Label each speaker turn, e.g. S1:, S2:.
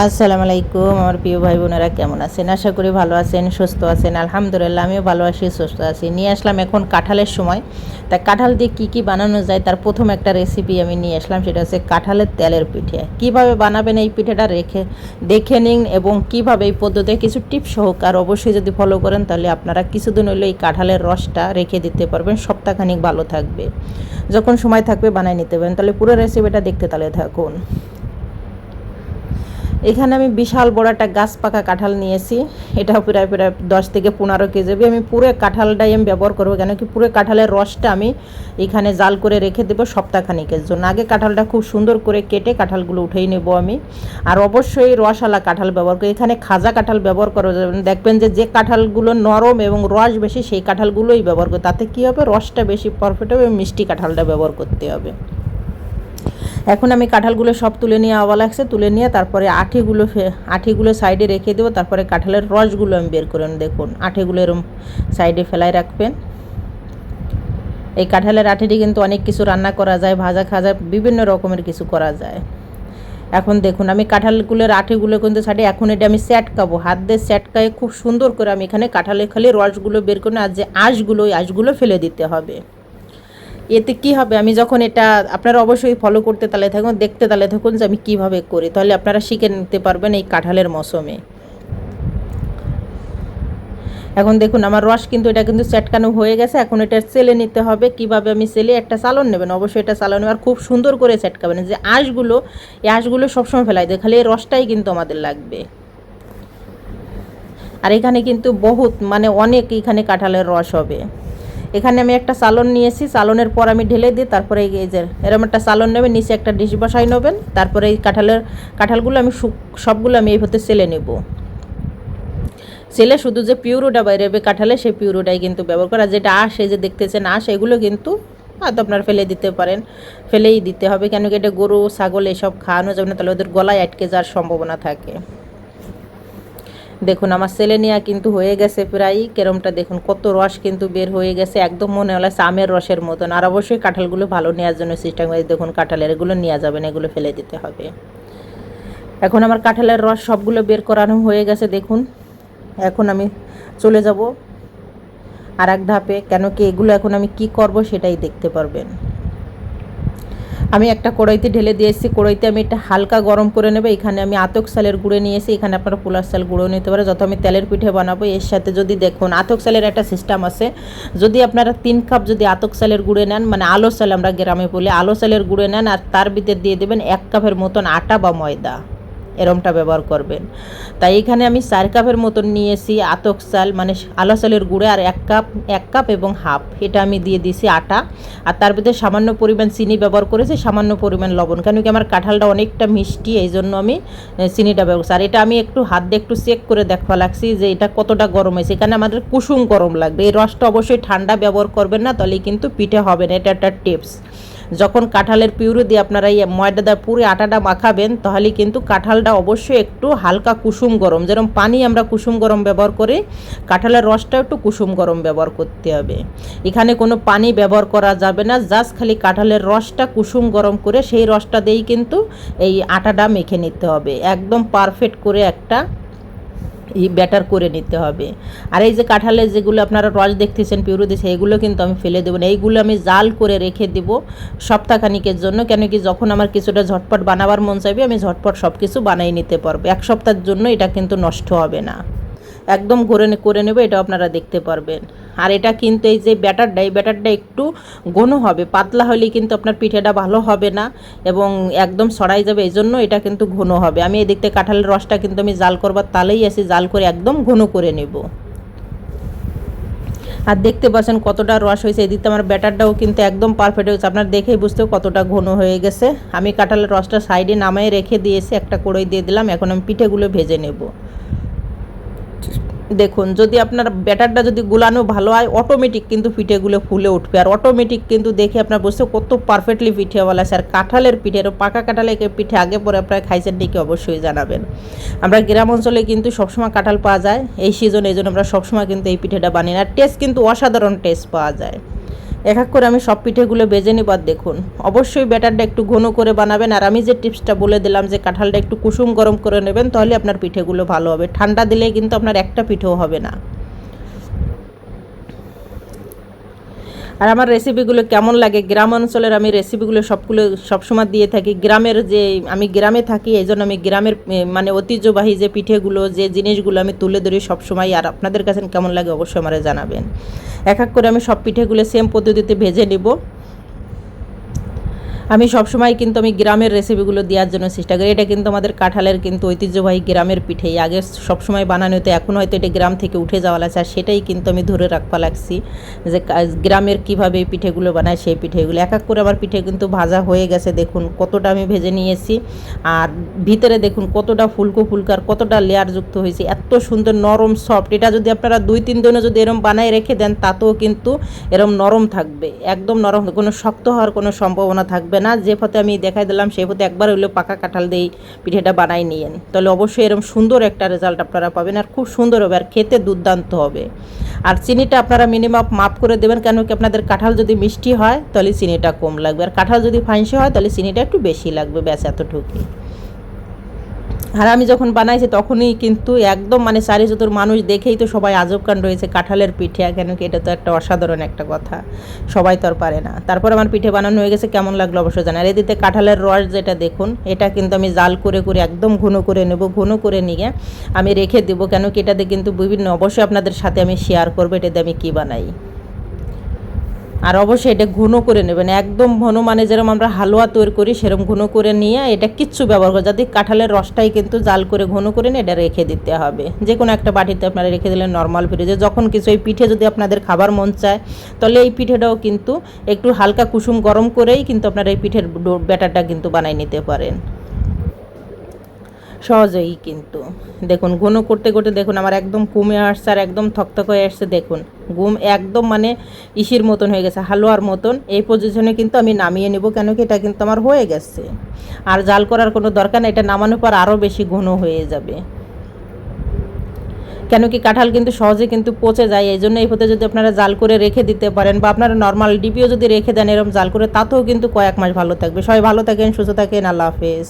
S1: আসসালামু আলাইকুম আমার প্রিয় ভাই বোনেরা কেমন আছেন? আশা করি ভালো আছেন, সুস্থ আছেন। আলহামদুলিল্লাহ, আমিও ভালো আছি, সুস্থ আছি। নিয়ে আসলাম এখন কাঁঠালের সময়। তা কাঁঠাল দিয়ে কী কী বানানো যায়? তার প্রথম একটা রেসিপি আমি নিয়ে আসলাম, সেটা হচ্ছে কাঁঠালের তেলের পিঠে। কীভাবে বানাবেন এই পিঠেটা রেখে, দেখে নিন এবং কীভাবে এই পদ্ধতিতে কিছু টিপস সহক আর অবশ্যই যদি ফলো করেন, তাহলে আপনারা কিছুদিন হইলে এই কাঁঠালের রসটা রেখে দিতে পারবেন। সপ্তাহখানিক ভালো থাকবে। যখন সময় থাকবে বানাই নিতে পারেন। তাহলে পুরো রেসিপিটা দেখতে তাহলে থাকুন। এখানে আমি বিশাল বড় একটা গাছ পাকা কাঁঠাল নিয়েছি। এটাও প্রায় প্রায় দশ থেকে পনেরো কেজি। আমি পুরো কাঁঠালটাই আমি ব্যবহার করব, কেন কি পুরো কাঁঠালের রসটা আমি এখানে জাল করে রেখে দেবো সপ্তাহখানিকের জন্য। আগে কাঁঠালটা খুব সুন্দর করে কেটে কাঁঠালগুলো উঠেই নেব আমি। আর অবশ্যই রসালা কাঁঠাল ব্যবহার করি। এখানে খাজা কাঁঠাল ব্যবহার করা। যাবে দেখবেন যে যে কাঁঠালগুলো নরম এবং রস বেশি, সেই কাঁঠালগুলোই ব্যবহার করি। তাতে কী হবে? রসটা বেশি পারফেক্ট হবে মিষ্টি কাঁঠালটা ব্যবহার করতে হবে। এখন আমি কাঁঠালগুলো সব তুলে নিয়ে আওয়া লাগছে তুলে নিয়ে তারপরে আঠিগুলো আঠিগুলো সাইডে রেখে দেবো, তারপরে কাঁঠালের রসগুলো আমি বের করে দেখুন, আঠিগুলো এরম সাইডে ফেলায় রাখবেন। এই কাঁঠালের আঠিটি কিন্তু অনেক কিছু রান্না করা যায়, ভাজা খাজা, বিভিন্ন রকমের কিছু করা যায়। এখন দেখুন, আমি কাঁঠালগুলোর আঠিগুলো কিন্তু সাইডে এখন এটা আমি স্যাটকাবো হাত দিয়ে স্যাটকায়ে খুব সুন্দর করে আমি এখানে কাঁঠালের খালি রসগুলো বের করে আর যে আঁশগুলো, ওই আঁশগুলো ফেলে দিতে হবে। এতে কি হবে? আমি যখন এটা আপনারা অবশ্যই ফলো করতে তালে থাকুন, দেখতে তালে থাকুন যে আমি কীভাবে করি। তাহলে আপনারা শিখে নিতে পারবেন এই কাঁঠালের মৌসুমে। এখন দেখুন, আমার রস কিন্তু এটা কিন্তু চেটকানো হয়ে গেছে। এখন এটা সেলে নিতে হবে। কীভাবে আমি সেলে একটা চালন নেবেন? অবশ্যই এটা চালন নেবেন আর খুব সুন্দর করে চেটকাবেন যে আঁশগুলো, এই আঁশগুলো সবসময় ফেলাই দেয়। খালি এই রসটাই কিন্তু আমাদের লাগবে। আর এখানে কিন্তু বহুত মানে অনেক এখানে কাঁঠালের রস হবে। এখানে আমি একটা চালন নিয়েছি চালনের পর আমি ঢেলে দিই তারপরে এই যে এরকম একটা চালন নেবেন, নিচে একটা ডিশ বসাই নেবেন, তারপরে এই কাঁঠালের, কাঁঠালগুলো আমি সবগুলো আমি এই হতে সেলে নেব। সেলে শুধু যে পিউরোটা বাইরে কাঁঠালে, সেই পিউরোটাই কিন্তু ব্যবহার করা, যেটা এই যে দেখতেছেন আঁশ এগুলো কিন্তু হয়তো আপনার ফেলে দিতে পারেন, ফেলেই দিতে হবে, কেন কি এটা গরু, ছাগল, এসব খাওয়ানো যাবে না, তাহলে ওদের গলায় আটকে যাওয়ার সম্ভাবনা থাকে। দেখুন, আমার ছেলে নেওয়া কিন্তু হয়ে গেছে প্রায়, কেরমটা দেখুন, কত রস কিন্তু বের হয়ে গেছে, একদম মনে হলো আমের রসের মতন। আর অবশ্যই কাঁঠালগুলো ভালো নেওয়ার জন্য সিস্টেম করে, দেখুন, কাঁঠালের এগুলো নেওয়া যাবে না, এগুলো ফেলে দিতে হবে। এখন আমার কাঁঠালের রস সবগুলো বের করানো হয়ে গেছে, দেখুন। এখন আমি চলে যাব আর এক ধাপে, কেন কি এগুলো এখন আমি কি করব সেটাই দেখতে পারবেন। আমি একটা কড়াইতে ঢেলে দিয়েছি কড়াইতে আমি এটা হালকা গরম করে নেবে। এখানে আমি আতক সালের গুঁড়ো নিয়েছি এখানে আপনারা পোলার সাল গুঁড়ো নিতে পারে যত আমি তেলের পিঠে বানাবো, এর সাথে যদি দেখুন, আতক সালের একটা সিস্টেম আছে। যদি আপনারা তিন কাপ যদি আতক সালের গুঁড়ে নেন মানে আলো সাল আমরা গ্রামে বলি, আলো সালের গুঁড়ে নেন আর তার ভিতরে দিয়ে দেবেন এক কাপের মতন আটা বা ময়দা। এরমটা ব্যবহার করবেন। তাই এখানে আমি চার কাপের মতন নিয়েছি আতক চাল মানে আলা চালের গুঁড়ে আর এক কাপ এক কাপ এবং হাফ। এটা আমি দিয়ে দিয়েছি আটা। আর তার ভিতরে সামান্য পরিমাণ চিনি ব্যবহার করেছি, সামান্য পরিমাণ লবণ। কেন কি আমার কাঁঠালটা অনেকটা মিষ্টি, এই জন্য আমি চিনিটা ব্যবহার করছি। আর এটা আমি একটু হাত দিয়ে একটু চেক করে দেখা লাগছি যে এটা কতটা গরম হয়েছে। এখানে আমাদের কুসুম গরম লাগবে। এই রসটা অবশ্যই ঠান্ডা ব্যবহার করবেন না তাহলে কিন্তু পিঠে হবে না। এটা একটা টিপস। যখন কাঁঠালের পিউরি দিয়ে আপনারা এই ময়দা দিয়ে পুরো আটাটা মাখাবেন, তাহলে কিন্তু কাঁঠালটা অবশ্যই একটু হালকা কুসুম গরম। যেরকম পানি আমরা কুসুম গরম ব্যবহার করি, কাঁঠালের রসটা একটু কুসুম গরম ব্যবহার করতে হবে। এখানে কোনো পানি ব্যবহার করা যাবে না, জাস্ট খালি কাঁঠালের রসটা কুসুম গরম করে সেই রসটা দিয়েই কিন্তু এই আটাটা মেখে নিতে হবে। একদম পারফেক্ট করে একটা ব্যাটার করে নিতে হবে। আর এই যে কাঁঠালের যেগুলো আপনারা রস দেখতেছেন, পিউরো দিচ্ছে এগুলো কিন্তু আমি ফেলে দেবো না। এইগুলো আমি জাল করে রেখে দেব সপ্তাহখানিকের জন্য কেন কি যখন আমার কিছুটা ঝটপট বানাবার মন চাইবে, আমি ঝটপট সব কিছু বানাই নিতে পারব। এক সপ্তাহের জন্য এটা কিন্তু নষ্ট হবে না। একদম করে করে নেবে এটা আপনারা দেখতে পারবেন। আর এটা কিন্তু এই যে ব্যাটারটা এই ব্যাটারটা একটু ঘন হবে, পাতলা হলে কিন্তু আপনার পিঠেটা ভালো হবে না এবং একদম সরাই যাবে, এই জন্য এটা কিন্তু ঘন হবে। আমি এই দেখতে কাঁঠালের রসটা কিন্তু আমি জাল করবার তালেই আছি জাল করে একদম ঘন করে নেব। আর দেখতে পাচ্ছেন কতটা রস হয়েছে এদিকে আমার ব্যাটারটাও কিন্তু একদম পারফেক্ট হয়েছে, আপনার দেখেই বুঝতে কতটা ঘন হয়ে গেছে। আমি কাঁঠালের রসটা সাইডে নামায় রেখে দিয়েছি, একটা কড়াই দিয়ে দিলাম, এখন আমি পিঠেগুলো ভেজে নেব। দেখুন, যদি আপনার ব্যাটারটা যদি গুলানো ভালো হয় অটোমেটিক কিন্তু পিঠেগুলো ফুলে উঠবে। আর অটোমেটিক কিন্তু দেখে আপনার বুঝতে কত পারফেক্টলি পিঠেওয়ালা আছে আর কাঁঠালের পিঠে আর পাকা কাঁঠালের পিঠে আগে পরে আপনারা খাইছেন নাকি অবশ্যই জানাবেন। আমরা গ্রাম অঞ্চলে কিন্তু সবসময় কাঁঠাল পাওয়া যায়, এই সিজন এই জন্য আমরা সবসময় কিন্তু এই পিঠেটা বানিয়ে আর টেস্ট কিন্তু অসাধারণ টেস্ট পাওয়া যায়। এক এক করে আমি সব পিঠেগুলো বেজে নিবার দেখুন। অবশ্যই ব্যাটারটা একটু ঘন করে বানাবেন আর আমি যে টিপসটা বলে দিলাম যে কাঁঠালটা একটু কুসুম গরম করে নেবেন, তাহলে আপনার পিঠেগুলো ভালো হবে। ঠান্ডা দিলে কিন্তু আপনার একটা পিঠেও হবে না। আর আমার রেসিপিগুলো কেমন লাগে? গ্রাম অঞ্চলের আমি রেসিপিগুলো সবগুলো সবসময় দিয়ে থাকি। গ্রামের যে, আমি গ্রামে থাকি এই জন্য আমি গ্রামের মানে ঐতিহ্যবাহী যে পিঠেগুলো, যে জিনিসগুলো আমি তুলে ধরি সবসময়। আর আপনাদের কাছে কেমন লাগে অবশ্যই আমারে জানাবেন। এক এক করে আমি সব পিঠেগুলো সেম পদ্ধতিতে ভেজে নিব। আমি সবসময় কিন্তু আমি গ্রামের রেসিপিগুলো দেওয়ার জন্য চেষ্টা করি। এটা কিন্তু আমাদের কাঁঠালের কিন্তু ঐতিহ্যবাহী গ্রামের পিঠেই আগে সবসময় বানানো হতো, এখন হয়তো এটা গ্রাম থেকে উঠে যাওয়া লাগছে। আর সেটাই কিন্তু আমি ধরে রাখবা লাগছি যে গ্রামের কীভাবে এই পিঠেগুলো বানায়, সেই পিঠেগুলো। এক এক করে আমার পিঠে কিন্তু ভাজা হয়ে গেছে, দেখুন কতটা আমি ভেজে নিয়েছি। আর ভিতরে দেখুন কতটা ফুলকো ফুলকার, কতটা লেয়ার যুক্ত হয়েছে, এত সুন্দর নরম সফট এটা যদি আপনারা দুই, তিন দিনও যদি এরম বানায় রেখে দেন, তাতেও কিন্তু এরম নরম থাকবে, একদম নরম, কোনো শক্ত হওয়ার কোনো সম্ভাবনা থাকবে না, যে পথে আমি দেখাই দিলাম, সেই পথে একবার হইলেও পাকা কাঁঠাল দিয়ে পিঠেটা বানাই নিয়েন। তাহলে অবশ্যই এরকম সুন্দর একটা রেজাল্ট আপনারা পাবেন আর খুব সুন্দর হবে আর খেতে দুর্দান্ত হবে। আর চিনিটা আপনারা মিনিমাম মাপ করে দেবেন, কেন কি আপনাদের কাঁঠাল যদি মিষ্টি হয়, তাহলে চিনিটা কম লাগবে। আর কাঁঠাল যদি ফাইনসে হয়, তাহলে চিনিটা একটু বেশি লাগবে, ব্যাস এতটুকুই। আর আমি যখন বানাইছি তখনই কিন্তু একদম মানে চারি চতুর মানুষ দেখেই তো সবাই আজব কাণ্ড রয়েছে কাঁঠালের পিঠে, কেন কি এটা তো একটা অসাধারণ একটা কথা। সবাই তো আর পারে না। তারপর আমার পিঠে বানানো হয়ে গেছে, কেমন লাগল অবশ্য অবশ্যই জানার এদিকে কাঁঠালের রস যেটা দেখুন, এটা কিন্তু আমি জাল করে করে একদম ঘন করে নেব, ঘন করে নিয়ে আমি রেখে দেবো। কেন কি এটাতে কিন্তু বিভিন্ন, অবশ্যই আপনাদের সাথে আমি শেয়ার করব, এটাতে আমি কী বানাই। আর অবশ্যই এটা ঘন করে নেবেন। একদম ঘন মানে যেরকম আমরা হালুয়া তৈরি করি, সেরকম ঘন করে নিয়ে এটা কিচ্ছু ব্যবহার করে যাতে কাঁঠালের রসটাই কিন্তু জাল করে ঘন করে নিয়ে এটা রেখে দিতে হবে। যে কোনো একটা বাটিতে আপনারা রেখে দিলেন নর্মাল ফ্রিজে। যখন কিছু এই পিঠে যদি আপনাদের খাবার মন চায়, তাহলে এই পিঠেটাও কিন্তু একটু হালকা কুসুম গরম করেই কিন্তু আপনারা এই পিঠের ব্যাটারটা কিন্তু বানাই নিতে পারেন। সহজেই কিন্তু। দেখুন, ঘন করতে করতে দেখুন, আমার একদম কমে আসছে আর একদম থকথক হয়ে আসছে, দেখুন। ঘুম একদম মানে ইসির মতন হয়ে গেছে, হালুয়ার মতন। এই পজিশনে কিন্তু আমি নামিয়ে নেব, কেন কি এটা কিন্তু আমার হয়ে গেছে। আর জাল করার কোনো দরকার এটা নামানোর পর আরও বেশি ঘন হয়ে যাবে। কেন কি কাঁঠাল কিন্তু সহজে কিন্তু পচে যায়, এই জন্য এই পথে যদি আপনারা জাল করে রেখে দিতে পারেন বা আপনারা নর্মাল ডিপিও যদি রেখে দেন এরকম জাল করে, তাতেও কিন্তু কয়েক মাস ভালো থাকবে। সবাই ভালো থাকেন, সুস্থ থাকেন, আল্লাহ হাফেজ।